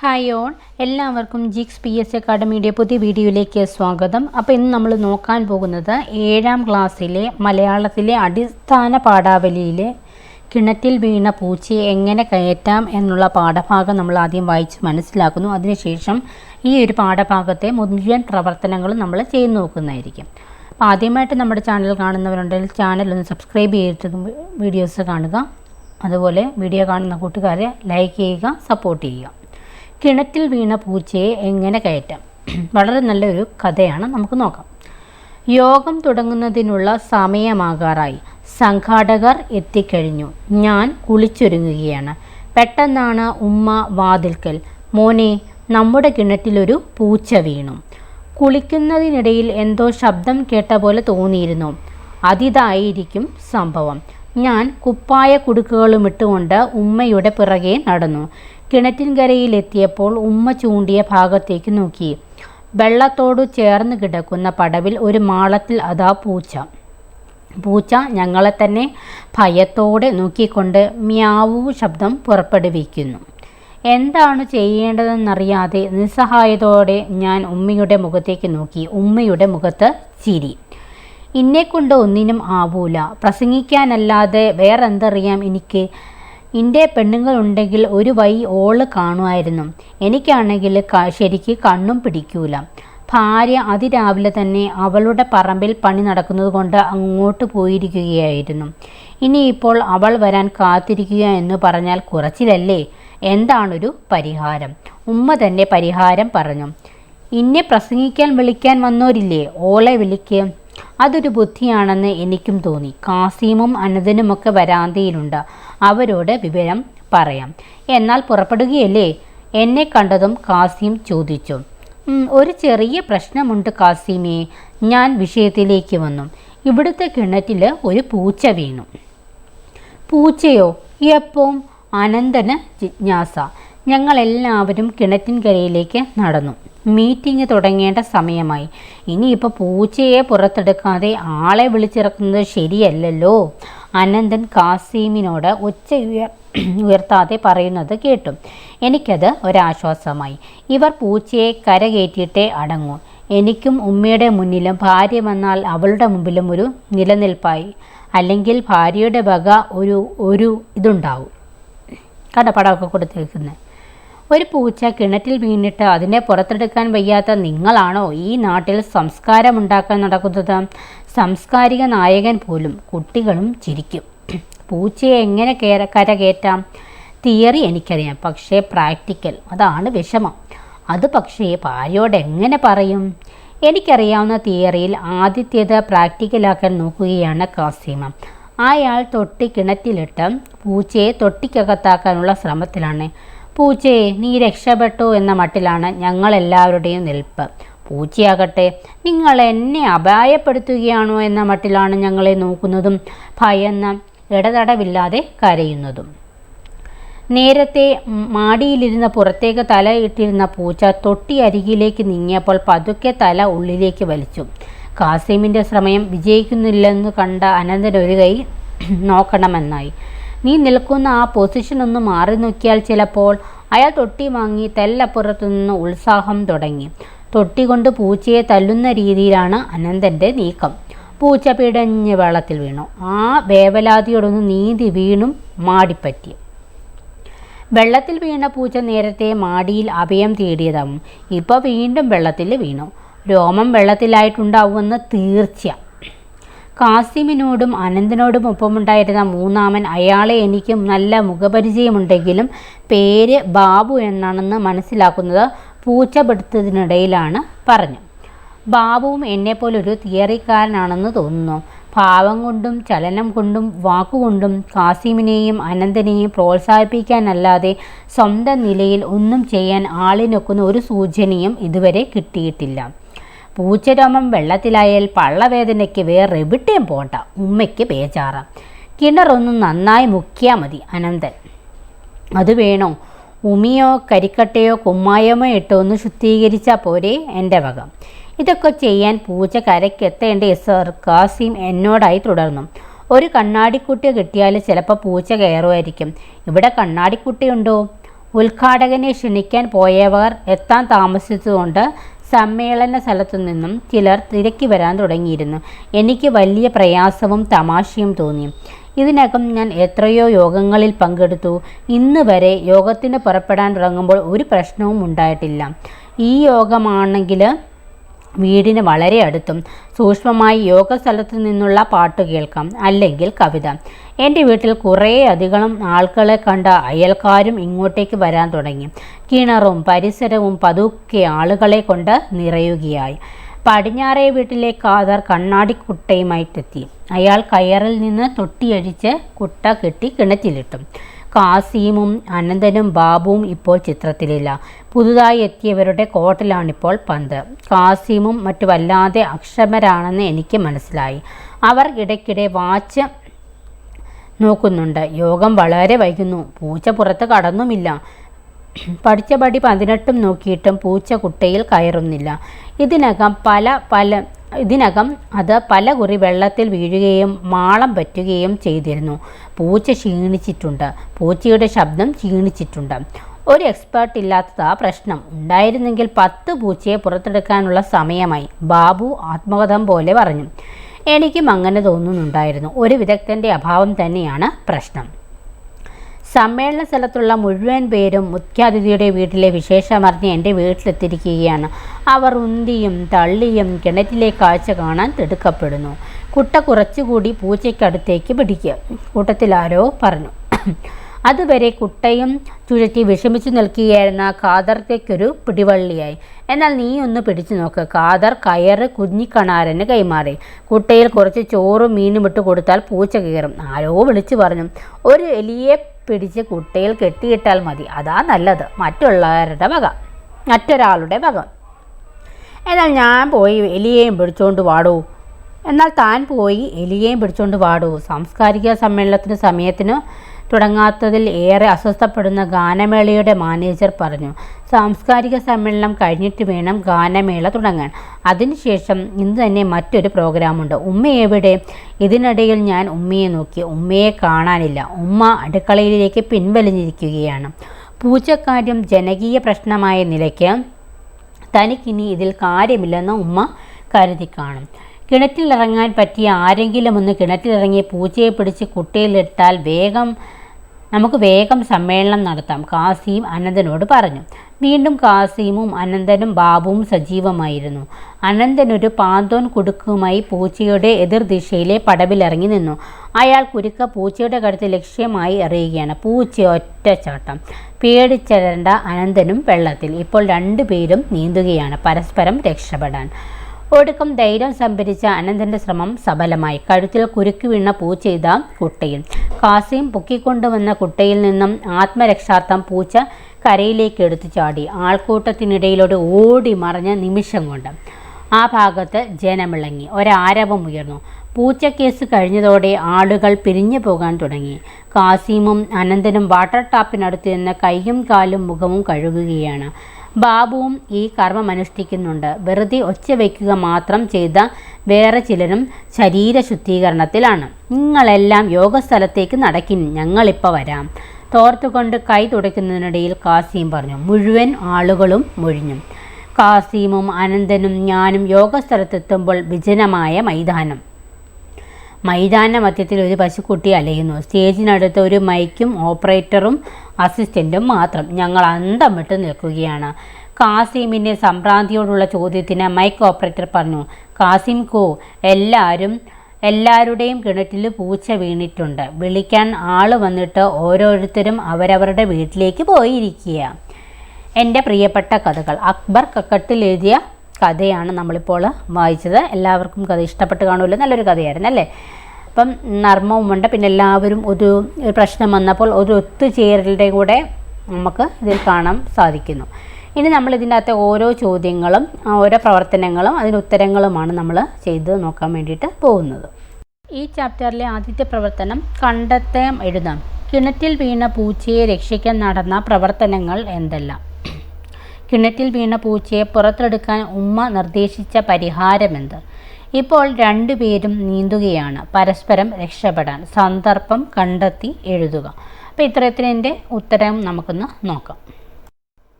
Hi all എല്ലാവർക്കും ജിക്സ് P S അക്കാഡമിയുടെ പുതിയ വീഡിയോയിലേക്ക് സ്വാഗതം. അപ്പോൾ ഇന്ന് നമ്മൾ നോക്കാൻ പോകുന്നത് ഏഴാം ക്ലാസ്സിലെ മലയാളത്തിലെ അടിസ്ഥാന പാഠാവലിയിലെ കിണറ്റിൽ വീണ പൂച്ചയെ എങ്ങനെ കയറ്റാം എന്നുള്ള പാഠഭാഗം നമ്മൾ ആദ്യം വായിച്ച് മനസ്സിലാക്കുന്നു. അതിനുശേഷം ഈ ഒരു പാഠഭാഗത്തെ മുഴുവൻ പ്രവർത്തനങ്ങളും നമ്മൾ ചെയ്തു നോക്കുന്നതായിരിക്കും. അപ്പോൾ ആദ്യമായിട്ട് നമ്മുടെ ചാനൽ കാണുന്നവരുണ്ടെങ്കിൽ ചാനൽ ഒന്ന് സബ്സ്ക്രൈബ് ചെയ്തിട്ട് വീഡിയോസ് കാണുക. അതുപോലെ വീഡിയോ കാണുന്ന കൂട്ടുകാരെ ലൈക്ക് ചെയ്യുക സപ്പോർട്ട് ചെയ്യുക. കിണറ്റിൽ വീണ പൂച്ചയെ എങ്ങനെ കയറ്റാം? വളരെ നല്ലൊരു കഥയാണ് നമുക്ക് നോക്കാം. യോഗം തുടങ്ങുന്നതിനുള്ള സമയമാകാറായി. സംഘാടകർ എത്തിക്കഴിഞ്ഞു. ഞാൻ കുളിച്ചൊരുങ്ങുകയാണ്. പെട്ടെന്നാണ് ഉമ്മ വാതിൽക്കൽ. മോനെ നമ്മുടെ കിണറ്റിലൊരു പൂച്ച വീണു. കുളിക്കുന്നതിനിടയിൽ എന്തോ ശബ്ദം കേട്ട പോലെ തോന്നിയിരുന്നു. അതിതായിരിക്കും സംഭവം. ഞാൻ കുപ്പായ കുടുക്കുകളും ഇട്ടുകൊണ്ട് ഉമ്മയുടെ പിറകെ നടന്നു. കിണറ്റിൻകരയിലെത്തിയപ്പോൾ ഉമ്മ ചൂണ്ടിയ ഭാഗത്തേക്ക് നോക്കി. വെള്ളത്തോട് ചേർന്ന് കിടക്കുന്ന പടവിൽ ഒരു മാളത്തിൽ അതാ പൂച്ച. പൂച്ച ഞങ്ങളെ തന്നെ ഭയത്തോടെ നോക്കിക്കൊണ്ട് മ്യാവൂ ശബ്ദം പുറപ്പെടുവിക്കുന്നു. എന്താണ് ചെയ്യേണ്ടതെന്നറിയാതെ നിസ്സഹായതോടെ ഞാൻ ഉമ്മയുടെ മുഖത്തേക്ക് നോക്കി. ഉമ്മയുടെ മുഖത്ത് ചിരി. ഇന്നെക്കൊണ്ട് ഒന്നിനും ആവൂല. പ്രസംഗിക്കാനല്ലാതെ വേറെന്തറിയാം എനിക്ക്? എന്റെ പെണ്ണുങ്ങളുണ്ടെങ്കിൽ ഒരു വൈ ഓൾ കാണുമായിരുന്നു. എനിക്കാണെങ്കിൽ ശരിക്ക് കണ്ണും പിടിക്കൂല. ഭാര്യ അതിരാവിലെ തന്നെ അവളുടെ പറമ്പിൽ പണി നടക്കുന്നത് കൊണ്ട് അങ്ങോട്ട് പോയിരിക്കുകയായിരുന്നു. ഇനിയിപ്പോൾ അവൾ വരാൻ കാത്തിരിക്കുക എന്ന് പറഞ്ഞാൽ കുറച്ചിലല്ലേ? എന്താണൊരു പരിഹാരം? ഉമ്മ തന്നെ പരിഹാരം പറഞ്ഞു. ഇന്നെ പ്രസംഗിക്കാൻ വിളിക്കാൻ വന്നോരില്ലേ? ഓളെ വിളിക്ക്. അതൊരു ബുദ്ധിയാണെന്ന് എനിക്കും തോന്നി. കാസിമും അനന്തനുമൊക്കെ വരാന്തയിലുണ്ട്. അവരോട് വിവരം പറയാം. എന്നാൽ പുറപ്പെടുകയല്ലേ? എന്നെ കണ്ടതും കാസിം ചോദിച്ചു. ഒരു ചെറിയ പ്രശ്നമുണ്ട് കാസിമേ. ഞാൻ വിഷയത്തിലേക്ക് വന്നു. ഇവിടുത്തെ കിണറ്റിൽ ഒരു പൂച്ച വീണു. പൂച്ചയോ? എപ്പോൾ അനന്തന് ജിജ്ഞാസ. ഞങ്ങളെല്ലാവരും കിണറ്റിൻകരയിലേക്ക് നടന്നു. മീറ്റിംഗ് തുടങ്ങേണ്ട സമയമായി. ഇനിയിപ്പോൾ പൂച്ചയെ പുറത്തെടുക്കാതെ ആളെ വിളിച്ചിറക്കുന്നത് ശരിയല്ലല്ലോ. അനന്തൻ കാസീമിനോട് ഉയർ ഉയർത്താതെ പറയുന്നത് കേട്ടു. എനിക്കത് ഒരാശ്വാസമായി. ഇവർ പൂച്ചയെ കരകയറ്റിയിട്ടേ അടങ്ങൂ. എനിക്കും ഉമ്മയുടെ മുന്നിലും ഭാര്യ വന്നാൽ അവളുടെ മുമ്പിലും ഒരു നിലനിൽപ്പായി. അല്ലെങ്കിൽ ഭാര്യയുടെ വക ഒരു ഒരു ഇതുണ്ടാവും. കടപ്പടമൊക്കെ കൊടുത്തേക്കുന്നത് ഒരു പൂച്ച കിണറ്റിൽ വീണിട്ട് അതിനെ പുറത്തെടുക്കാൻ വയ്യാത്ത നിങ്ങളാണോ ഈ നാട്ടിൽ സംസ്കാരമുണ്ടാക്കാൻ നടക്കുന്നത്? സംസ്കാരിക നായകൻ പോലും കുട്ടികളും ചിരിക്കും. പൂച്ചയെ എങ്ങനെ കയറ കരകയറ്റാം? തിയറി എനിക്കറിയാം പക്ഷേ പ്രാക്ടിക്കൽ അതാണ് വിഷമം. അത് പക്ഷേ ഭാര്യയോട് എങ്ങനെ പറയും? എനിക്കറിയാവുന്ന തിയറിയിൽ ആദ്യത്തേത് പ്രാക്ടിക്കലാക്കാൻ നോക്കുകയാണ് കാസിമ. അയാൾ തൊട്ടി കിണറ്റിലിട്ട് പൂച്ചയെ തൊട്ടിക്കകത്താക്കാനുള്ള ശ്രമത്തിലാണ്. പൂച്ചയെ നീ രക്ഷപ്പെട്ടു എന്ന മട്ടിലാണ് ഞങ്ങളെല്ലാവരുടെയും നിൽപ്പ്. പൂച്ചയാകട്ടെ നിങ്ങൾ എന്നെ അപായപ്പെടുത്തുകയാണോ എന്ന മട്ടിലാണ് ഞങ്ങളെ നോക്കുന്നതും ഭയന്ന ഇടതടവില്ലാതെ കരയുന്നതും. നേരത്തെ മാടിയിലിരുന്ന പുറത്തേക്ക് തല ഇട്ടിരുന്ന പൂച്ച തൊട്ടി അരികിലേക്ക് നീങ്ങിയപ്പോൾ പതുക്കെ തല ഉള്ളിലേക്ക് വലിച്ചു. കാസിമിന്റെ ശ്രമയം വിജയിക്കുന്നില്ലെന്ന് കണ്ട അനന്തൻ ഒരു കൈ നോക്കണമെന്നായി. നീ നിൽക്കുന്ന ആ പൊസിഷൻ ഒന്ന് മാറി നോക്കിയാൽ ചിലപ്പോൾ അയാൾ തൊട്ടി വാങ്ങി തെല്ലപ്പുറത്തു നിന്ന് ഉത്സാഹം തുടങ്ങി. തൊട്ടി കൊണ്ട് പൂച്ചയെ തല്ലുന്ന രീതിയിലാണ് അനന്തന്റെ നീക്കം. പൂച്ച പിടഞ്ഞ് വെള്ളത്തിൽ വീണു. ആ വേവലാതിയോടൊന്ന് നീന്തി വീണും മാടിപ്പറ്റി. വെള്ളത്തിൽ വീണ പൂച്ച നേരത്തെ മാടിയിൽ അഭയം തേടിയതാവും. ഇപ്പോൾ വീണ്ടും വെള്ളത്തിൽ വീണു. രോമം വെള്ളത്തിലായിട്ടുണ്ടാവുമെന്ന് തീർച്ച കാസിമിനോടും അനന്തനോടും ഒപ്പമുണ്ടായിരുന്ന മൂന്നാമൻ അയാളെ എനിക്കും നല്ല മുഖപരിചയമുണ്ടെങ്കിലും പേര് ബാബു എന്നാണെന്ന് മനസ്സിലാക്കുന്നത് പൂച്ചപ്പെടുത്തതിനിടയിലാണ് പറഞ്ഞു. ബാബുവും എന്നെപ്പോലൊരു തിയറിക്കാരനാണെന്ന് തോന്നുന്നു. ഭാവം കൊണ്ടും ചലനം കൊണ്ടും വാക്കുകൊണ്ടും കാസിമിനെയും അനന്തനെയും പ്രോത്സാഹിപ്പിക്കാനല്ലാതെ സ്വന്തം നിലയിൽ ഒന്നും ചെയ്യാൻ ആളിനൊക്കുന്ന ഒരു സൂചനയും ഇതുവരെ കിട്ടിയിട്ടില്ല. പൂച്ചരോമം വെള്ളത്തിലായാൽ പള്ളവേദനയ്ക്ക് വേറെ എവിടെയും പോണ്ട. ഉമ്മയ്ക്ക് ബേജാറാം. കിണറൊന്ന് നന്നായി മുക്കിയാൽ മതി അനന്തൻ. അത് വേണോ? ഉമിയോ കരിക്കട്ടയോ കുമ്മായമോ ഇട്ടോ ഒന്ന് ശുദ്ധീകരിച്ചാൽ പോരെ എന്റെ വക. ഇതൊക്കെ ചെയ്യാൻ പൂച്ച കരയ്ക്കെത്തേണ്ട സർ കാസിം എന്നോടായി തുടർന്നു. ഒരു കണ്ണാടിക്കുട്ടി കിട്ടിയാൽ ചിലപ്പോൾ പൂച്ച കയറുമായിരിക്കും. ഇവിടെ കണ്ണാടിക്കുട്ടിയുണ്ടോ? ഉദ്ഘാടകനെ ക്ഷണിക്കാൻ പോയവർ എത്താൻ താമസിച്ചതുകൊണ്ട് സമ്മേളന സ്ഥലത്തു നിന്നും ചിലർ തിരക്കി വരാൻ തുടങ്ങിയിരുന്നു. എനിക്ക് വലിയ പ്രയാസവും തമാശയും തോന്നി. ഇതിനകം ഞാൻ എത്രയോ യോഗങ്ങളിൽ പങ്കെടുത്തു. ഇന്ന് വരെ യോഗത്തിന് പുറപ്പെടാൻ തുടങ്ങുമ്പോൾ ഒരു പ്രശ്നവും ഉണ്ടായിട്ടില്ല. ഈ യോഗമാണെങ്കിൽ വീടിന് വളരെ അടുത്തും സൂക്ഷ്മമായി യോഗ സ്ഥലത്തു നിന്നുള്ള പാട്ട് കേൾക്കാം. അല്ലെങ്കിൽ കവിത. എന്റെ വീട്ടിൽ കുറേ അധികം ആൾക്കാരെ കണ്ട അയൽക്കാരും ഇങ്ങോട്ടേക്ക് വരാൻ തുടങ്ങി. കിണറും പരിസരവും പതുക്കെ ആളുകളെ കൊണ്ട് നിറയുകയായി. പടിഞ്ഞാറേ വീട്ടിലെ കാതർ കണ്ണാടിക്കുട്ടയുമായിട്ടെത്തി. അയാൾ കയറിൽ നിന്ന് തൊട്ടിയഴിച്ച് കുട്ട കെട്ടി കിണറ്റിലിട്ടു. കാസിമും അനന്തനും ബാബുവും ഇപ്പോൾ ചിത്രത്തിലില്ല. പുതുതായി എത്തിയവരുടെ കോട്ടിലാണിപ്പോൾ പന്ത്. കാസിമും മറ്റു വല്ലാതെ അക്ഷമരാണെന്ന് എനിക്ക് മനസ്സിലായി. അവർ ഇടയ്ക്കിടെ വാച്ച് നോക്കുന്നുണ്ട്. യോഗം വളരെ വൈകുന്നു. പൂച്ച പുറത്ത് കടന്നുമില്ല. പഠിച്ച പടി പതിനെട്ടും നോക്കിയിട്ടും പൂച്ച കുട്ടയിൽ കയറുന്നില്ല. ഇതിനകം പല പല ഇതിനകം അത് പല കുറി വെള്ളത്തിൽ വീഴുകയും മാളം പറ്റുകയും ചെയ്തിരുന്നു. പൂച്ച ക്ഷീണിച്ചിട്ടുണ്ട്. പൂച്ചയുടെ ശബ്ദം ക്ഷീണിച്ചിട്ടുണ്ട്. ഒരു എക്സ്പേർട്ട് ഇല്ലാത്തതാ പ്രശ്നം. ഉണ്ടായിരുന്നെങ്കിൽ പത്ത് പൂച്ചയെ പുറത്തെടുക്കാനുള്ള സമയമായി. ബാബു ആത്മകഥം പോലെ പറഞ്ഞു. എനിക്കും അങ്ങനെ തോന്നുന്നുണ്ടായിരുന്നു. ഒരു വിദഗ്ധന്റെ അഭാവം തന്നെയാണ് പ്രശ്നം. സമ്മേളന സ്ഥലത്തുള്ള മുഴുവൻ പേരും മുഖ്യാതിഥിയുടെ വീട്ടിലെ വിശേഷമറിഞ്ഞ് എന്റെ വീട്ടിലെത്തിയിരിക്കുകയാണ്. അവർ ഉന്തിയും തള്ളിയും കിണറ്റിലെ കാഴ്ച കാണാൻ തിടുക്കപ്പെടുന്നു. കുട്ട കുറച്ചുകൂടി പൂച്ചയ്ക്കടുത്തേക്ക് പിടിക്കുക. കൂട്ടത്തിൽ ആരോ പറഞ്ഞു. അതുവരെ കുട്ടയും ചുഴറ്റി വിഷമിച്ചു നിൽക്കുകയായിരുന്ന കാതർത്തേക്കൊരു പിടിവള്ളിയായി. എന്നാൽ നീ ഒന്ന് പിടിച്ചു നോക്ക്. കാദർ കയറ് കുഞ്ഞിക്കണാരന് കൈമാറി. കുട്ടയിൽ കുറച്ച് ചോറും മീനും ഇട്ട് കൊടുത്താൽ പൂച്ച കയറും ആരോ വിളിച്ചു പറഞ്ഞു. ഒരു എലിയെ പിടിച്ച് കുട്ടയിൽ കെട്ടിയിട്ടാൽ മതി. അതാ നല്ലത്. മറ്റുള്ളവരുടെ വക. മറ്റൊരാളുടെ വക. എന്നാൽ ഞാൻ പോയി എലിയെയും പിടിച്ചുകൊണ്ട് വാടൂ. എന്നാൽ താൻ പോയി എലിയെയും പിടിച്ചുകൊണ്ട് വാടൂ. സാംസ്കാരിക സമ്മേളനത്തിന് സമയത്തിന് തുടങ്ങാത്തതിൽ ഏറെ അസ്വസ്ഥപ്പെടുന്ന ഗാനമേളയുടെ മാനേജർ പറഞ്ഞു സാംസ്കാരിക സമ്മേളനം കഴിഞ്ഞിട്ട് വേണം ഗാനമേള തുടങ്ങാൻ. അതിനുശേഷം ഇന്ന് തന്നെ മറ്റൊരു പ്രോഗ്രാമുണ്ട്. ഉമ്മ എവിടെ? ഇതിനിടയിൽ ഞാൻ ഉമ്മയെ നോക്കി. ഉമ്മയെ കാണാനില്ല. ഉമ്മ അടുക്കളയിലേക്ക് പിൻവലിഞ്ഞിരിക്കുകയാണ്. പൂച്ചക്കാര്യം ജനകീയ പ്രശ്നമായ നിലയ്ക്ക് തനിക്കിനി ഇതിൽ കാര്യമില്ലെന്ന് ഉമ്മ കരുതി കാണും. കിണറ്റിലിറങ്ങാൻ പറ്റിയ ആരെങ്കിലും ഒന്ന് കിണറ്റിലിറങ്ങി പൂച്ചയെ പിടിച്ച് കുട്ടിയിലിട്ടാൽ വേഗം നമുക്ക് വേഗം സമ്മേളനം നടത്താം. കാസിം അനന്തനോട് പറഞ്ഞു. വീണ്ടും കാസിമും അനന്തനും ബാബുവും സജീവമായിരുന്നു. അനന്തനൊരു പാന്തോൻ കുടുക്കുമായി പൂച്ചയുടെ എതിർദിശയിലെ പടവിലിറങ്ങി നിന്നു. അയാൾ കുരുക്ക പൂച്ചയുടെ കടുത്ത് ലക്ഷ്യമായി എറിയുകയാണ്. പൂച്ച ഒറ്റച്ചാട്ടം പേടിച്ചരണ്ട അനന്തനും വെള്ളത്തിൽ. ഇപ്പോൾ രണ്ടുപേരും നീന്തുകയാണ്. പരസ്പരം രക്ഷപ്പെടാൻ. ഒടുക്കം ധൈര്യം സംഭരിച്ച അനന്തന്റെ ശ്രമം സഫലമായി കഴുത്തിൽ കുരുക്കി വീണ പൂ ചെയ്ത കുട്ടയിൽ. കാസിയും പൊക്കിക്കൊണ്ടുവന്ന കുട്ടയിൽ നിന്നും ആത്മരക്ഷാർത്ഥം പൂച്ച കരയിലേക്ക് എടുത്തു ചാടി. ആൾക്കൂട്ടത്തിനിടയിലൂടെ ഓടി മറഞ്ഞ നിമിഷം കൊണ്ട് ആ ഭാഗത്ത് ജനമിളങ്ങി. ഒരാരവം ഉയർന്നു. പൂച്ച കേസ് കഴിഞ്ഞതോടെ ആളുകൾ പിരിഞ്ഞു പോകാൻ തുടങ്ങി. കാസിമും അനന്തനും വാട്ടർ ടാപ്പിനടുത്ത് നിന്ന് കൈയും കാലും മുഖവും കഴുകുകയാണ്. ബാബുവും ഈ കർമ്മം അനുഷ്ഠിക്കുന്നുണ്ട്. വെറുതെ ഒച്ച വയ്ക്കുക മാത്രം ചെയ്ത വേറെ ചിലരും ശരീര ശുദ്ധീകരണത്തിലാണ്. നിങ്ങളെല്ലാം യോഗസ്ഥലത്തേക്ക് നടക്കിൻ ഞങ്ങളിപ്പോൾ വരാം. തോർത്തുകൊണ്ട് കൈ തുടയ്ക്കുന്നതിനിടയിൽ കാസിം പറഞ്ഞു. മുഴുവൻ ആളുകളും മുഴിഞ്ഞു. കാസിമും അനന്തനും ഞാനും യോഗസ്ഥലത്തെത്തുമ്പോൾ വിജനമായ മൈതാനം. മൈതാന മധ്യത്തിൽ ഒരു പശുക്കുട്ടി അലയുന്നു. സ്റ്റേജിനടുത്ത് ഒരു മൈക്കും ഓപ്പറേറ്ററും അസിസ്റ്റന്റും മാത്രം ഞങ്ങൾ അന്തം വിട്ട് നിൽക്കുകയാണ്. കാസിമിന്റെ സംഭ്രാന്തിയോടുള്ള ചോദ്യത്തിന് മൈക്ക് ഓപ്പറേറ്റർ പറഞ്ഞു കാസിം കോ എല്ലാവരും എല്ലാവരുടെയും കിണറ്റിൽ പൂച്ച വീണിട്ടുണ്ട്. വിളിക്കാൻ ആൾ വന്നിട്ട് ഓരോരുത്തരും അവരവരുടെ വീട്ടിലേക്ക് പോയിരിക്കുക. എന്റെ പ്രിയപ്പെട്ട കഥകൾ. അക്ബർ കക്കട്ടിൽ എഴുതിയ കഥയാണ് നമ്മളിപ്പോൾ വായിച്ചത്. എല്ലാവർക്കും കഥ ഇഷ്ടപ്പെട്ട് കാണുമല്ലോ. നല്ലൊരു കഥയായിരുന്നു അല്ലേ? അപ്പം നർമ്മവുമുണ്ട് പിന്നെ എല്ലാവരും ഒരു പ്രശ്നം വന്നപ്പോൾ ഒരു ഒത്തുചേരലിന്റെ കൂടെ നമുക്ക് ഇതിൽ കാണാൻ സാധിക്കുന്നു. ഇനി നമ്മൾ ഇതിന്റെ അകത്തെ ഓരോ ചോദ്യങ്ങളും ഓരോ പ്രവർത്തനങ്ങളും അതിന് ഉത്തരങ്ങളുമാണ് നമ്മൾ ചെയ്ത് നോക്കാൻ വേണ്ടിയിട്ട് പോകുന്നത്. ഈ ചാപ്റ്ററിലെ ആദ്യത്തെ പ്രവർത്തനം കണ്ടെത്താൻ എഴുതാം. കിണറ്റിൽ വീണ പൂച്ചയെ രക്ഷിക്കാൻ നടന്ന പ്രവർത്തനങ്ങൾ എന്തെല്ലാം? കിണറ്റിൽ വീണ പൂച്ചയെ പുറത്തെടുക്കാൻ ഉമ്മ നിർദ്ദേശിച്ച പരിഹാരമെന്ത് ഇപ്പോൾ രണ്ടുപേരും നീന്തുകയാണ്. പരസ്പരം രക്ഷപ്പെടാൻ. സന്ദർഭം കണ്ടെത്തി എഴുതുക. അപ്പോൾ ഇത്തരത്തിന്റെ ഉത്തരം നമുക്കൊന്ന് നോക്കാം.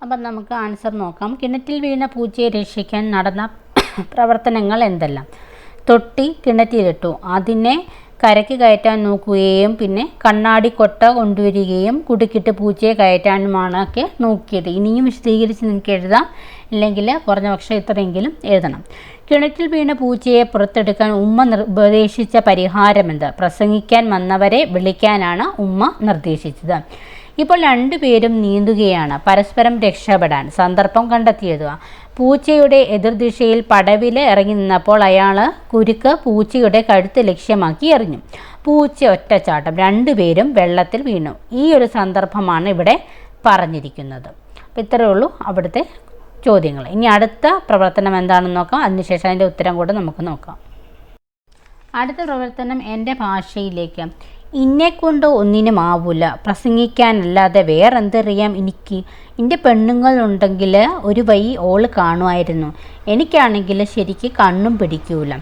അപ്പം നമുക്ക് ആൻസർ നോക്കാം. കിണറ്റിൽ വീണ പൂച്ചയെ രക്ഷിക്കാൻ നടന്ന പ്രവർത്തനങ്ങൾ എന്തെല്ലാം? തൊട്ടി കിണറ്റിലിട്ടു. അതിനെ കരയ്ക്ക് കയറ്റാൻ നോക്കുകയും പിന്നെ കണ്ണാടി കൊട്ട കൊണ്ടുവരികയും കുടുക്കിട്ട് പൂച്ചയെ കയറ്റാനുമാണ് ഒക്കെ നോക്കിയത്. ഇനിയും വിശദീകരിച്ച് നിങ്ങൾക്ക് എഴുതാം. ഇല്ലെങ്കിൽ കുറഞ്ഞ പക്ഷേ ഇത്രയെങ്കിലും എഴുതണം. കിണറ്റിൽ വീണ പൂച്ചയെ പുറത്തെടുക്കാൻ ഉമ്മ നിർദ്ദേശിച്ച പരിഹാരമെന്ത്? പ്രസംഗിക്കാൻ വന്നവരെ വിളിക്കാനാണ് ഉമ്മ നിർദ്ദേശിച്ചത്. ഇപ്പോൾ രണ്ടുപേരും നീന്തുകയാണ്. പരസ്പരം രക്ഷപ്പെടാൻ സന്ദർഭം കണ്ടെത്തിയത് പൂച്ചയുടെ എതിർദിശയിൽ പടവിൽ ഇറങ്ങി നിന്നപ്പോൾ അയാൾ കുരുക്ക് പൂച്ചയുടെ കഴുത്ത് ലക്ഷ്യമാക്കി എറിഞ്ഞു. പൂച്ച ഒറ്റച്ചാട്ടം. രണ്ടുപേരും വെള്ളത്തിൽ വീണു. ഈ ഒരു സന്ദർഭമാണ് ഇവിടെ പറഞ്ഞിരിക്കുന്നത്. അപ്പോൾ ഇത്രയേ ഉള്ളൂ. അവിടുത്തെ ചോദ്യങ്ങൾ. ഇനി അടുത്ത പ്രവർത്തനം എന്താണെന്ന് നോക്കാം. അതിനുശേഷം അതിന്റെ ഉത്തരം കൂടെ നമുക്ക് നോക്കാം. അടുത്ത പ്രവർത്തനം എന്റെ ഭാഷയിലേക്ക്. ഇന്നെ ഇന്നെക്കൊണ്ട് ഒന്നിനും ആവൂല. പ്രസംഗിക്കാനല്ലാതെ വേറെന്തറിയാം എനിക്ക്? എന്റെ പെണ്ണുങ്ങളുണ്ടെങ്കിൽ ഒരു വൈ ഓൾ കാണുമായിരുന്നു. എനിക്കാണെങ്കിൽ ശരിക്ക് കണ്ണും പിടിക്കൂല.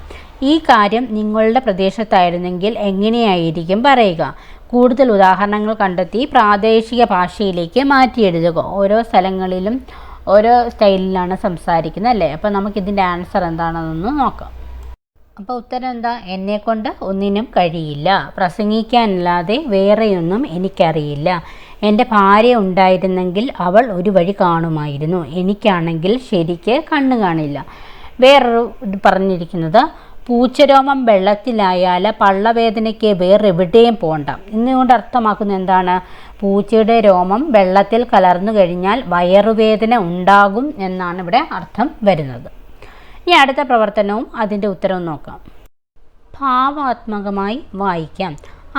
ഈ കാര്യം നിങ്ങളുടെ പ്രദേശത്തായിരുന്നെങ്കിൽ എങ്ങനെയായിരിക്കും പറയുക? കൂടുതൽ ഉദാഹരണങ്ങൾ കണ്ടെത്തി പ്രാദേശിക ഭാഷയിലേക്ക് മാറ്റിയെഴുതുക. ഓരോ സ്ഥലങ്ങളിലും ഓരോ സ്റ്റൈലിലാണ് സംസാരിക്കുന്നത് അല്ലേ? അപ്പോൾ നമുക്കിതിന്റെ ആൻസർ എന്താണെന്നൊന്ന് നോക്കാം. അപ്പോൾ ഉത്തരം എന്താ? എന്നെക്കൊണ്ട് ഒന്നിനും കഴിയില്ല. പ്രസംഗിക്കാനല്ലാതെ വേറെയൊന്നും എനിക്കറിയില്ല. എന്റെ ഭാര്യ ഉണ്ടായിരുന്നെങ്കിൽ അവൾ ഒരു വഴി കാണുമായിരുന്നു. എനിക്കാണെങ്കിൽ ശരിക്ക് കണ്ണ് കാണില്ല. വേറൊരു ഇത് പറഞ്ഞിരിക്കുന്നത് പൂച്ചരോമം വെള്ളത്തിലായാൽ പള്ളവേദനയ്ക്ക് വേറെവിടെയും പോകണ്ട എന്നുകൊണ്ട് അർത്ഥമാക്കുന്ന എന്താണ്? പൂച്ചയുടെ രോമം വെള്ളത്തിൽ കലർന്നു കഴിഞ്ഞാൽ വയറുവേദന ഉണ്ടാകും എന്നാണ് ഇവിടെ അർത്ഥം വരുന്നത്. ഇനി അടുത്ത പ്രവർത്തനവും അതിന്റെ ഉത്തരവും നോക്കാം. ഭാവാത്മകമായി വായിക്കാം.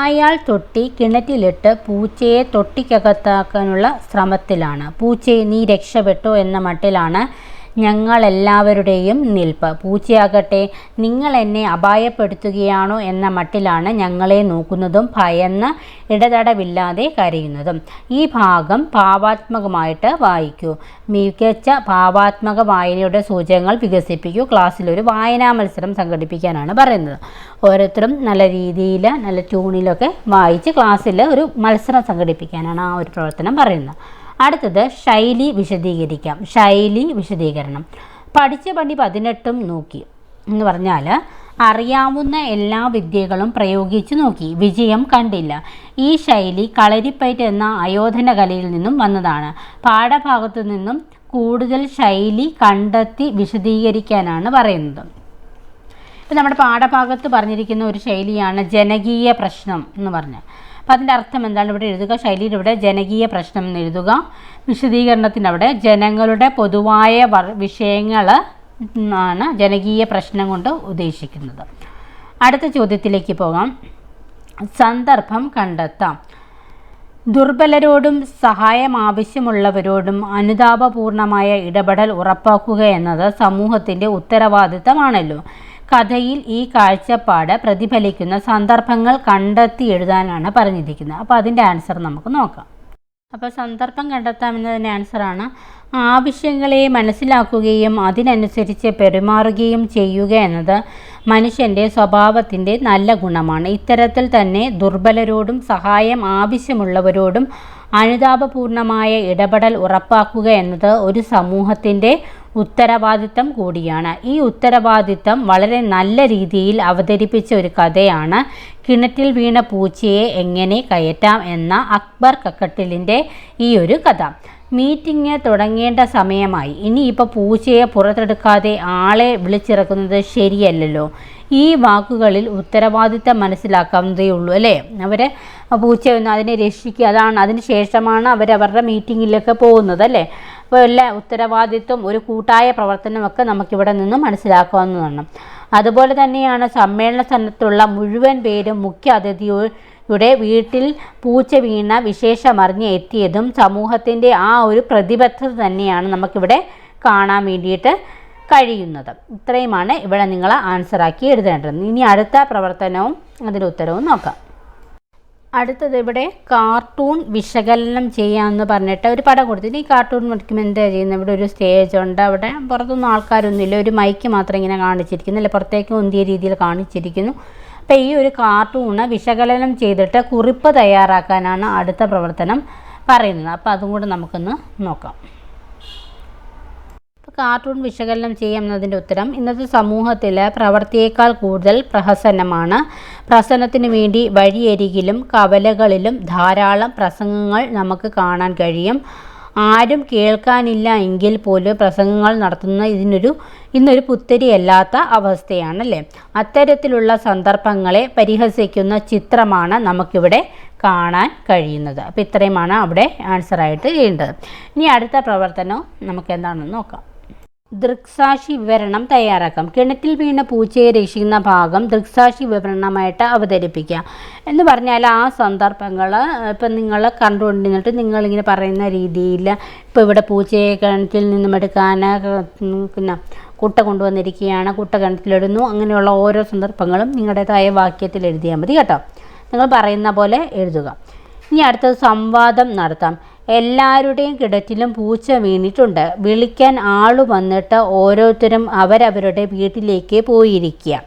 അയാൾ തൊട്ടി കിണറ്റിലിട്ട് പൂച്ചയെ തൊട്ടിക്കകത്താക്കാനുള്ള ശ്രമത്തിലാണ്. പൂച്ചയെ നീ രക്ഷപ്പെട്ടു എന്ന മട്ടിലാണ് ഞങ്ങളെല്ലാവരുടെയും നിൽപ്പ്. പൂച്ചയാകട്ടെ നിങ്ങൾ എന്നെ അപായപ്പെടുത്തുകയാണോ എന്ന മട്ടിലാണ് ഞങ്ങളെ നോക്കുന്നതും ഭയന്ന് ഇടതടവില്ലാതെ കരയുന്നതും. ഈ ഭാഗം ഭാവാത്മകമായിട്ട് വായിക്കൂ. മികച്ച ഭാവാത്മക വായനയുടെ സൂചകങ്ങൾ വികസിപ്പിക്കൂ. ക്ലാസ്സിൽ ഒരു വായനാ മത്സരം സംഘടിപ്പിക്കാനാണ് പറയുന്നത്. ഓരോരുത്തരും നല്ല രീതിയിൽ നല്ല ട്യൂണിലൊക്കെ വായിച്ച് ക്ലാസ്സിൽ ഒരു മത്സരം സംഘടിപ്പിക്കാനാണ് ആ ഒരു പ്രവർത്തനം പറയുന്നത്. അടുത്തത് ശൈലി വിശദീകരിക്കാം. ശൈലി വിശദീകരണം. പഠിച്ച പണി പതിനെട്ടും നോക്കി. എന്ന് പറഞ്ഞാൽ അറിയാവുന്ന എല്ലാ വിദ്യകളും പ്രയോഗിച്ചു നോക്കി. വിജയം കണ്ടില്ല. ഈ ശൈലി കളരിപ്പയറ്റ് എന്ന അയോധന കലയിൽ നിന്നും വന്നതാണ്. പാഠഭാഗത്തു നിന്നും കൂടുതൽ ശൈലി കണ്ടെത്തി വിശദീകരിക്കാനാണ് പറയുന്നത്. ഇപ്പം നമ്മുടെ പാഠഭാഗത്ത് പറഞ്ഞിരിക്കുന്ന ഒരു ശൈലിയാണ് ജനകീയ പ്രശ്നം എന്ന് പറഞ്ഞ് അപ്പം അതിന്റെ അർത്ഥം എന്താണ് ഇവിടെ എഴുതുക? ശൈലിയിൽ ഇവിടെ ജനകീയ പ്രശ്നം എന്ന് എഴുതുക. വിശദീകരണത്തിന്റെ അവിടെ ജനങ്ങളുടെ പൊതുവായ വിഷയങ്ങൾ ആണ് ജനകീയ പ്രശ്നം കൊണ്ട് ഉദ്ദേശിക്കുന്നത്. അടുത്ത ചോദ്യത്തിലേക്ക് പോകാം. സന്ദർഭം കണ്ടെത്താം. ദുർബലരോടും സഹായം ആവശ്യമുള്ളവരോടും അനുതാപപൂർണമായ ഇടപെടൽ ഉറപ്പാക്കുക എന്നത് സമൂഹത്തിന്റെ ഉത്തരവാദിത്തമാണല്ലോ. കഥയിൽ ഈ കാഴ്ചപ്പാട് പ്രതിഫലിക്കുന്ന സന്ദർഭങ്ങൾ കണ്ടെത്തി എഴുതാനാണ് പറഞ്ഞിരിക്കുന്നത്. അപ്പോൾ അതിന്റെ ആൻസർ നമുക്ക് നോക്കാം. അപ്പോൾ സന്ദർഭം കണ്ടെത്താമെന്നതിന്റെ ആൻസറാണ് ആവശ്യങ്ങളെ മനസ്സിലാക്കുകയും അതിനനുസരിച്ച് പെരുമാറുകയും ചെയ്യുക എന്നത് മനുഷ്യന്റെ സ്വഭാവത്തിന്റെ നല്ല ഗുണമാണ്. ഇത്തരത്തിൽ തന്നെ ദുർബലരോടും സഹായം ആവശ്യമുള്ളവരോടും അനുതാപപൂർണമായ ഇടപെടൽ ഉറപ്പാക്കുക എന്നത് ഒരു സമൂഹത്തിന്റെ ഉത്തരവാദിത്തം കൂടിയാണ്. ഈ ഉത്തരവാദിത്തം വളരെ നല്ല രീതിയിൽ അവതരിപ്പിച്ച ഒരു കഥയാണ്. കിണറ്റിൽ വീണ പൂച്ചയെ എങ്ങനെ കയറ്റാം എന്ന അക്ബർ കക്കട്ടിലിന്റെ ഈ ഒരു കഥ. മീറ്റിംഗ് തുടങ്ങേണ്ട സമയമായി. ഇനിയിപ്പോൾ പൂച്ചയെ പുറത്തെടുക്കാതെ ആളെ വിളിച്ചിറക്കുന്നത് ശരിയല്ലല്ലോ. ഈ വാക്കുകളിൽ ഉത്തരവാദിത്തം മനസ്സിലാക്കാവുന്നതേ ഉള്ളൂ അല്ലേ? അവർ പൂച്ചയൊന്ന് അതിനെ രക്ഷിക്കുക. അതാണ് അതിന് ശേഷമാണ് അവരവരുടെ മീറ്റിങ്ങിലൊക്കെ പോകുന്നത് അല്ലേ? അപ്പോൾ എല്ലാ ഉത്തരവാദിത്വം ഒരു കൂട്ടായ പ്രവർത്തനമൊക്കെ നമുക്കിവിടെ നിന്ന് മനസ്സിലാക്കാവുന്നതാണ്. അതുപോലെ തന്നെയാണ് സമ്മേളന സ്ഥലത്തുള്ള മുഴുവൻ പേരും മുഖ്യ അതിഥിയുടെ വീട്ടിൽ പൂച്ച വീണ വിശേഷമറിഞ്ഞ് എത്തിയതും സമൂഹത്തിന്റെ ആ ഒരു പ്രതിബദ്ധത തന്നെയാണ് നമുക്കിവിടെ കാണാൻ വേണ്ടിയിട്ട് കഴിയുന്നത്. ഇത്രയുമാണ് ഇവിടെ നിങ്ങൾ ആൻസറാക്കി എഴുതേണ്ടത്. ഇനി അടുത്ത പ്രവർത്തനവും അതിന്റെ ഉത്തരവും നോക്കാം. അടുത്തത് ഇവിടെ കാർട്ടൂൺ വിശകലനം ചെയ്യാമെന്ന് പറഞ്ഞിട്ട് ഒരു പടം കൊടുത്തിട്ട് ഈ കാർട്ടൂൺ വരയ്ക്കുമ്പോൾ എന്താ ചെയ്യുന്നത് ഇവിടെ ഒരു സ്റ്റേജ് ഉണ്ട്. അവിടെ പുറത്തൊന്നും ആൾക്കാരൊന്നുമില്ല. ഒരു മൈക്ക് മാത്രം ഇങ്ങനെ കാണിച്ചിരിക്കുന്നു. അല്ലെ? പുറത്തേക്ക് ഒന്തിയ രീതിയിൽ കാണിച്ചിരിക്കുന്നു. അപ്പോൾ ഈ ഒരു കാർട്ടൂണ് വിശകലനം ചെയ്തിട്ട് കുറിപ്പ് തയ്യാറാക്കാനാണ് അടുത്ത പ്രവർത്തനം പറയുന്നത്. അപ്പോൾ അതും കൂടെ നമുക്കൊന്ന് നോക്കാം. കാർട്ടൂൺ വിശകലനം ചെയ്യുന്നതിന്റെ ഉത്തരം ഇന്നത്തെ സമൂഹത്തിൽ പ്രവൃത്തിയേക്കാൾ കൂടുതൽ പ്രഹസനമാണ്. പ്രസന്നത്തിന് വേണ്ടി വഴിയരികിലും കവലകളിലും ധാരാളം പ്രസംഗങ്ങൾ നമുക്ക് കാണാൻ കഴിയും. ആരും കേൾക്കാനില്ല എങ്കിൽ പോലും പ്രസംഗങ്ങൾ നടത്തുന്ന ഇതിനൊരു ഇന്നൊരു പുത്തരിയല്ലാത്ത അവസ്ഥയാണല്ലേ? അത്തരത്തിലുള്ള സന്ദർഭങ്ങളെ പരിഹസിക്കുന്ന ചിത്രമാണ് നമുക്കിവിടെ കാണാൻ കഴിയുന്നത്. അപ്പോൾ ഇത്രയുമാണ് അവിടെ ആൻസറായിട്ട് ചെയ്യേണ്ടത് ഇനി അടുത്ത പ്രവർത്തനം നമുക്ക് എന്താണെന്ന് നോക്കാം. ദൃക്സാക്ഷി വിവരണം തയ്യാറാക്കാം. കിണറ്റിൽ വീണ പൂച്ചയെ രക്ഷിക്കുന്ന ഭാഗം ദൃക്സാക്ഷി വിവരണമായിട്ട് അവതരിപ്പിക്കുക എന്ന് പറഞ്ഞാൽ ആ സന്ദർഭങ്ങൾ ഇപ്പം നിങ്ങൾ കണ്ടുകൊണ്ടിരുന്നിട്ട് നിങ്ങളിങ്ങനെ പറയുന്ന രീതിയിൽ ഇപ്പോൾ ഇവിടെ പൂച്ചയെ കിണറ്റിൽ നിന്നും എടുക്കാൻ പിന്നെ കുട്ട കൊണ്ടുവന്നിരിക്കുകയാണ് കുട്ട കിണറ്റിലിടുന്നു അങ്ങനെയുള്ള ഓരോ സന്ദർഭങ്ങളും നിങ്ങളുടേതായ വാക്യത്തിൽ എഴുതിയാൽ മതി കേട്ടോ. നിങ്ങൾ പറയുന്ന പോലെ എഴുതുക. ഇനി അടുത്തത് സംവാദം നടത്താം. എല്ലാവരുടെയും കിടറ്റിലും പൂച്ച വീണിട്ടുണ്ട്. വിളിക്കാൻ ആൾ വന്നിട്ട് ഓരോരുത്തരും അവരവരുടെ വീട്ടിലേക്ക് പോയിരിക്കുക.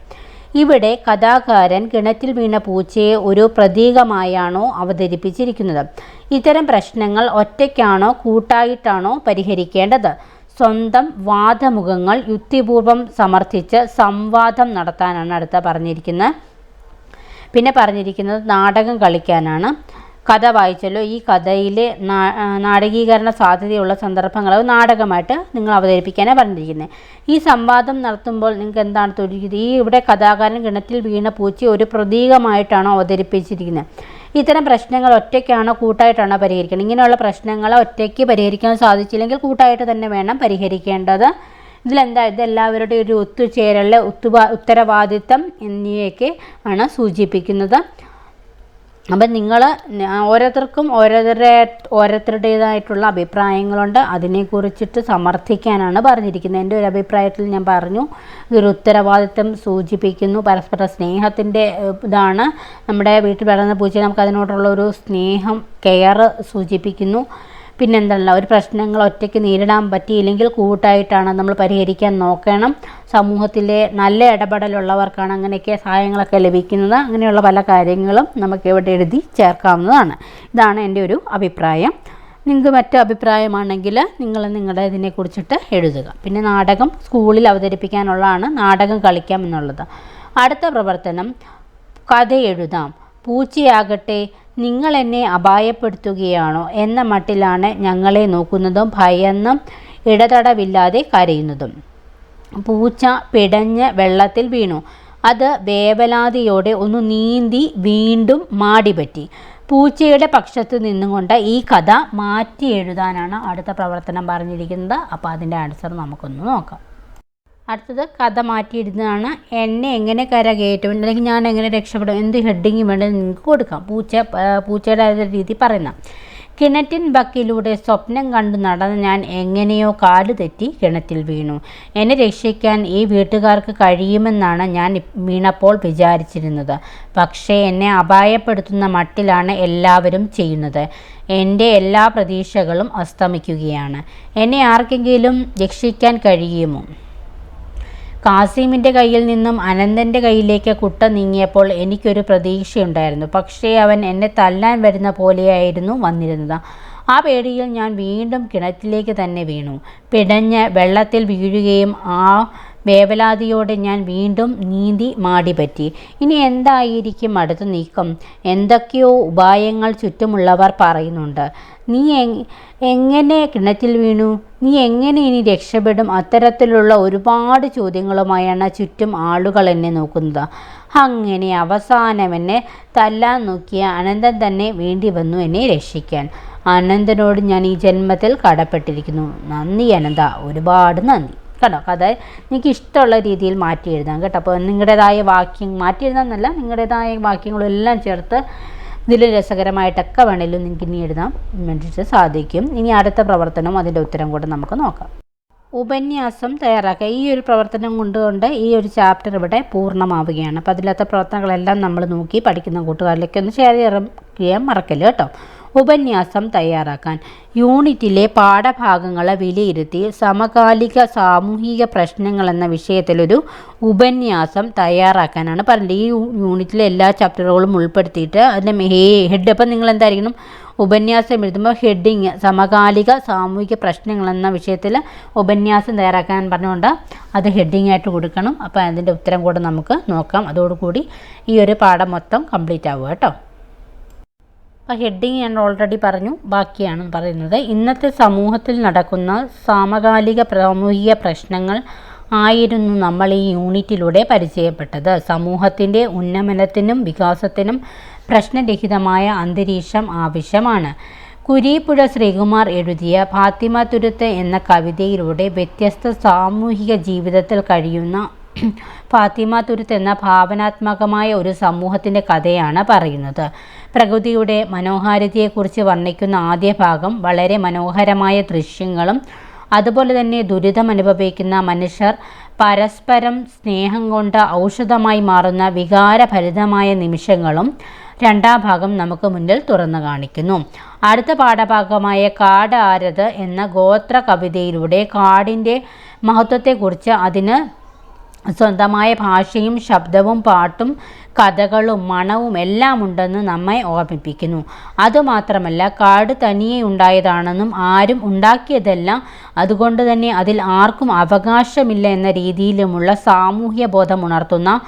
ഇവിടെ കഥാകാരൻ കിണറ്റിൽ വീണ പൂച്ചയെ ഒരു പ്രതീകമായാണോ അവതരിപ്പിച്ചിരിക്കുന്നത്? ഇത്തരം പ്രശ്നങ്ങൾ ഒറ്റയ്ക്കാണോ കൂട്ടായിട്ടാണോ പരിഹരിക്കേണ്ടത്? സ്വന്തം വാദമുഖങ്ങൾ യുക്തിപൂർവം സമർത്ഥിച്ച് സംവാദം നടത്താനാണ് അടുത്ത പറഞ്ഞിരിക്കുന്നത്. പിന്നെ പറഞ്ഞിരിക്കുന്നത് നാടകം കളിക്കാനാണ്. കഥ വായിച്ചല്ലോ. ഈ കഥയിലെ നാടകീകരണ സാധ്യതയുള്ള സന്ദർഭങ്ങൾ നാടകമായിട്ട് നിങ്ങൾ അവതരിപ്പിക്കാനാണ് പറഞ്ഞിരിക്കുന്നത് ഈ സംവാദം നടത്തുമ്പോൾ നിങ്ങൾക്ക് എന്താണ് തൊഴിൽ ഈ ഇവിടെ കഥാകാരൻ കിണറ്റിൽ വീണ പൂച്ച ഒരു പ്രതീകമായിട്ടാണോ അവതരിപ്പിച്ചിരിക്കുന്നത് ഇത്തരം പ്രശ്നങ്ങൾ ഒറ്റയ്ക്കാണോ കൂട്ടായിട്ടാണോ പരിഹരിക്കുന്നത് ഇങ്ങനെയുള്ള പ്രശ്നങ്ങൾ ഒറ്റയ്ക്ക് പരിഹരിക്കാൻ സാധിച്ചില്ലെങ്കിൽ കൂട്ടായിട്ട് തന്നെ വേണം പരിഹരിക്കേണ്ടത്. ഇതിലെന്താ? ഇത് എല്ലാവരുടെയും ഒരു ഒത്തുചേരൽ ഉത്തുവാ ഉത്തരവാദിത്തം എന്നിവയൊക്കെ ആണ് സൂചിപ്പിക്കുന്നത്. അപ്പം നിങ്ങൾ ഓരോരുത്തർക്കും ഓരോരുത്തരുടെ ഓരോരുത്തരുടേതായിട്ടുള്ള അഭിപ്രായങ്ങളുണ്ട്. അതിനെക്കുറിച്ചിട്ട് സമർത്ഥിക്കാനാണ് പറഞ്ഞിരിക്കുന്നത്. എന്റെ ഒരു അഭിപ്രായത്തിൽ ഞാൻ പറഞ്ഞു ഒരു ഉത്തരവാദിത്വം സൂചിപ്പിക്കുന്നു. പരസ്പര സ്നേഹത്തിന്റെ ഇതാണ്. നമ്മുടെ വീട്ടിൽ വളർന്ന പൂച്ച നമുക്ക് അതിനോടുള്ള ഒരു സ്നേഹം കെയർ സൂചിപ്പിക്കുന്നു. പിന്നെന്തല്ല ഒരു പ്രശ്നങ്ങൾ ഒറ്റയ്ക്ക് നേരിടാൻ പറ്റിയില്ലെങ്കിൽ കൂട്ടായിട്ടാണ് നമ്മൾ പരിഹരിക്കാൻ നോക്കണം. സമൂഹത്തിലെ നല്ല ഇടപെടലുള്ളവർക്കാണ് അങ്ങനെയൊക്കെ സഹായങ്ങളൊക്കെ ലഭിക്കുന്നത്. അങ്ങനെയുള്ള പല കാര്യങ്ങളും നമുക്ക് ഇവിടെ എഴുതി ചേർക്കാവുന്നതാണ്. ഇതാണ് എന്റെ ഒരു അഭിപ്രായം. നിങ്ങൾക്ക് മറ്റു അഭിപ്രായമാണെങ്കിൽ നിങ്ങൾ നിങ്ങളുടെ ഇതിനെക്കുറിച്ചിട്ട് എഴുതുക. പിന്നെ നാടകം സ്കൂളിൽ അവതരിപ്പിക്കാനുള്ളതാണ് നാടകം കളിക്കാം എന്നുള്ളത്. അടുത്ത പ്രവർത്തനം കഥ എഴുതാം പൂച്ചയാകട്ടെ നിങ്ങൾ എന്നെ അപായപ്പെടുത്തുകയാണോ എന്ന മട്ടിലാണ് ഞങ്ങളെ നോക്കുന്നതും ഭയന്നും ഇടതടവില്ലാതെ കരയുന്നതും. പൂച്ച പിടഞ്ഞ് വെള്ളത്തിൽ വീണു. അത് വേവലാതിയോടെ ഒന്ന് നീന്തി വീണ്ടും മാടിപറ്റി പൂച്ചയുടെ പക്ഷത്ത് നിന്നുകൊണ്ട് ഈ കഥ മാറ്റി എഴുതാനാണ് അടുത്ത പ്രവർത്തനം പറഞ്ഞിരിക്കുന്നത്. അപ്പോൾ അതിന്റെ ആൻസർ നമുക്കൊന്ന് നോക്കാം. അടുത്തത് കഥ മാറ്റിയിടുന്നതാണ് എന്നെ എങ്ങനെ കരകയറ്റും അല്ലെങ്കിൽ ഞാൻ എങ്ങനെ രക്ഷപ്പെടും എന്ത് ഹെഡിങ് വേണമെങ്കിൽ നിങ്ങൾക്ക് കൊടുക്കാം. പൂച്ച പൂച്ചയുടെ രീതി പറയുന്ന. കിണറ്റിൻ ബക്കിലൂടെ സ്വപ്നം കണ്ടു നടന്ന് ഞാൻ എങ്ങനെയോ കാൽ തെറ്റി കിണറ്റിൽ വീണു. എന്നെ രക്ഷിക്കാൻ ഈ വീട്ടുകാർക്ക് കഴിയുമെന്നാണ് ഞാൻ വീണപ്പോൾ വിചാരിച്ചിരുന്നത്. പക്ഷേ എന്നെ അപായപ്പെടുത്തുന്ന മട്ടിലാണ് എല്ലാവരും ചെയ്യുന്നത്. എന്റെ എല്ലാ പ്രതീക്ഷകളും അസ്തമിക്കുകയാണ്. എന്നെ ആർക്കെങ്കിലും രക്ഷിക്കാൻ കഴിയുമോ? കാസിമിന്റെ കയ്യിൽ നിന്നും അനന്തന്റെ കയ്യിലേക്ക് കുട്ട നീങ്ങിയപ്പോൾ എനിക്കൊരു പ്രതീക്ഷയുണ്ടായിരുന്നു. പക്ഷേ അവൻ എന്നെ തല്ലാൻ വരുന്ന പോലെയായിരുന്നു വന്നിരുന്നത്. ആ പേടിയിൽ ഞാൻ വീണ്ടും കിണറ്റിലേക്ക് തന്നെ വീണു. പിടഞ്ഞ് വെള്ളത്തിൽ വീഴുകയും ആ വേവലാതിയോടെ ഞാൻ വീണ്ടും നീന്തി മാടിപറ്റി ഇനി എന്തായിരിക്കും അടുത്ത നീക്കം? എന്തൊക്കെയോ ഉപായങ്ങൾ ചുറ്റുമുള്ളവർ പറയുന്നുണ്ട്. നീ എങ്ങനെ കിണറ്റിൽ വീണു? നീ എങ്ങനെ ഇനി രക്ഷപ്പെടും? അത്തരത്തിലുള്ള ഒരുപാട് ചോദ്യങ്ങളുമായാണ് ചുറ്റും ആളുകൾ എന്നെ നോക്കുന്നത്. അങ്ങനെ അവസാനം എന്നെ തല്ലാൻ നോക്കിയ അനന്തൻ തന്നെ വേണ്ടി വന്നു എന്നെ രക്ഷിക്കാൻ. അനന്തനോട് ഞാൻ ഈ ജന്മത്തിൽ കടപ്പെട്ടിരിക്കുന്നു. നന്ദി അനന്ത. ഒരുപാട് നന്ദി. കേട്ടോ കഥ നിങ്ങൾക്ക് ഇഷ്ടമുള്ള രീതിയിൽ മാറ്റി എഴുതാം കേട്ടോ. അപ്പോൾ നിങ്ങളുടേതായ വാക്യം മാറ്റി എഴുതാമെന്നല്ല നിങ്ങളുടേതായ വാക്യങ്ങളെല്ലാം ചേർത്ത് ഇതിൽ രസകരമായിട്ടൊക്കെ വേണമെങ്കിലും നിങ്ങൾക്ക് ഇനി എഴുതാൻ വേണ്ടിയിട്ട് സാധിക്കും. ഇനി അടുത്ത പ്രവർത്തനം അതിന്റെ ഉത്തരം കൂടെ നമുക്ക് നോക്കാം. ഉപന്യാസം തയ്യാറാക്കുക. ഈ ഒരു പ്രവർത്തനം കൊണ്ടുകൊണ്ട് ഈ ഒരു ചാപ്റ്റർ ഇവിടെ പൂർണമാവുകയാണ്. അപ്പോൾ അതിലത്തെ പ്രവർത്തനങ്ങളെല്ലാം നമ്മൾ നോക്കി പഠിക്കുന്ന കൂട്ടുകാരിലേക്ക് ഒന്ന് ഷെയർ ചെയ്യാൻ മറക്കല്ല കേട്ടോ? ഉപന്യാസം തയ്യാറാക്കാൻ. യൂണിറ്റിലെ പാഠഭാഗങ്ങളെ വിലയിരുത്തി സമകാലിക സാമൂഹിക പ്രശ്നങ്ങൾ എന്ന വിഷയത്തിലൊരു ഉപന്യാസം തയ്യാറാക്കാനാണ് പറഞ്ഞത്. ഈ യൂണിറ്റിലെ എല്ലാ ചാപ്റ്ററുകളും ഉൾപ്പെടുത്തിയിട്ട് അതിന്റെ ഹെഡ് അപ്പം നിങ്ങൾ എന്തായിരിക്കണം ഉപന്യാസം എഴുതുമ്പോൾ ഹെഡിങ് സമകാലിക സാമൂഹിക പ്രശ്നങ്ങൾ എന്ന വിഷയത്തിൽ ഉപന്യാസം തയ്യാറാക്കാൻ പറഞ്ഞുകൊണ്ട് അത് ഹെഡിങ് ആയിട്ട് കൊടുക്കണം. അപ്പോൾ അതിന്റെ ഉത്തരം കൂടെ നമുക്ക് നോക്കാം. അതോടുകൂടി ഈ ഒരു പാഠം മൊത്തം കംപ്ലീറ്റ് ആവുക കേട്ടോ. അപ്പോൾ ഹെഡിങ് ഞാൻ ഓൾറെഡി പറഞ്ഞു. ബാക്കിയാണ് പറയുന്നത്. ഇന്നത്തെ സമൂഹത്തിൽ നടക്കുന്ന സമകാലിക സാമൂഹിക പ്രശ്നങ്ങൾ ആയിരുന്നു നമ്മൾ ഈ യൂണിറ്റിലൂടെ പരിചയപ്പെട്ടത്. സമൂഹത്തിന്റെ ഉന്നമനത്തിനും വികാസത്തിനും പ്രശ്നരഹിതമായ അന്തരീക്ഷം ആവശ്യമാണ്. കുരീപ്പുഴ ശ്രീകുമാർ എഴുതിയ ഫാത്തിമ തുരുത്ത് എന്ന കവിതയിലൂടെ വ്യത്യസ്ത സാമൂഹിക ജീവിതത്തിൽ കഴിയുന്ന ഫാത്തിമ തുരുത്ത് എന്ന ഭാവനാത്മകമായ ഒരു സമൂഹത്തിന്റെ കഥയാണ് പറയുന്നത്. പ്രകൃതിയുടെ മനോഹാരിതയെക്കുറിച്ച് വർണിക്കുന്ന ആദ്യ ഭാഗം വളരെ മനോഹരമായ ദൃശ്യങ്ങളും അതുപോലെ തന്നെ ദുരിതം അനുഭവിക്കുന്ന മനുഷ്യർ പരസ്പരം സ്നേഹം കൊണ്ട് ഔഷധമായി മാറുന്ന വികാരഭരിതമായ നിമിഷങ്ങളും രണ്ടാം ഭാഗം നമുക്ക് മുന്നിൽ തുറന്നു കാണിക്കുന്നു. അടുത്ത പാഠഭാഗമായ കാട് ആരത് എന്ന ഗോത്ര കവിതയിലൂടെ കാടിന്റെ മഹത്വത്തെക്കുറിച്ച് അതിന് സ്വന്തമായ ഭാഷയും ശബ്ദവും പാട്ടും കഥകളും മണവും എല്ലാം ഉണ്ടെന്ന് നമ്മെ ഓർമ്മിപ്പിക്കുന്നു. അതുമാത്രമല്ല കാട് തനിയെ ഉണ്ടായതാണെന്നും ആരും ഉണ്ടാക്കിയതല്ല. അതുകൊണ്ട് തന്നെ അതിൽ ആർക്കും അവകാശമില്ല എന്ന രീതിയിലുമുള്ള സാമൂഹ്യ ബോധം ഉണർത്തുന്ന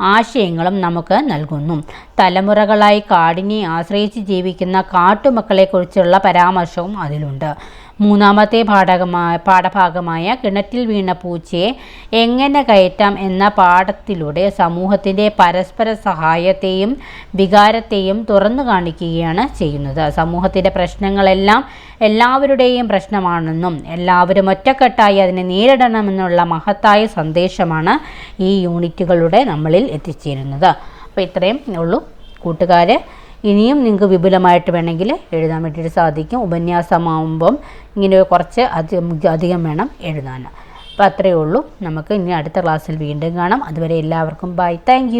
ആശയങ്ങളും നമുക്ക് നൽകുന്നു. തലമുറകളായി കാടിനെ ആശ്രയിച്ച് ജീവിക്കുന്ന കാട്ടുമക്കളെക്കുറിച്ചുള്ള പരാമർശവും അതിലുണ്ട്. മൂന്നാമത്തെ പാഠകമായ പാഠഭാഗമായ കിണറ്റിൽ വീണ പൂച്ചയെ എങ്ങനെ കയറ്റാം എന്ന പാഠത്തിലൂടെ സമൂഹത്തിന്റെ പരസ്പര സഹായത്തെയും വികാരത്തെയും തുറന്നു കാണിക്കുകയാണ് ചെയ്യുന്നത്. സമൂഹത്തിന്റെ പ്രശ്നങ്ങളെല്ലാം എല്ലാവരുടെയും പ്രശ്നമാണെന്നും എല്ലാവരും ഒറ്റക്കെട്ടായി അതിനെ നേരിടണമെന്നുള്ള മഹത്തായ സന്ദേശമാണ് ഈ യൂണിറ്റുകളുടെ നമ്മളിൽ എത്തിച്ചേരുന്നത്. അപ്പോൾ ഇത്രയും ഉള്ളൂ. കൂട്ടുകാരെ ഇനിയും നിങ്ങൾക്ക് വിപുലമായിട്ട് വേണമെങ്കിൽ എഴുതാൻ വേണ്ടിയിട്ട് സാധിക്കും. ഉപന്യാസമാകുമ്പം ഇങ്ങനെ കുറച്ച് അധികം അധികം വേണം എഴുതാൻ. അപ്പോൾ അത്രയേ ഉള്ളൂ. നമുക്ക് ഇനി അടുത്ത ക്ലാസ്സിൽ വീണ്ടും കാണാം. അതുവരെ എല്ലാവർക്കും ബൈ താങ്ക്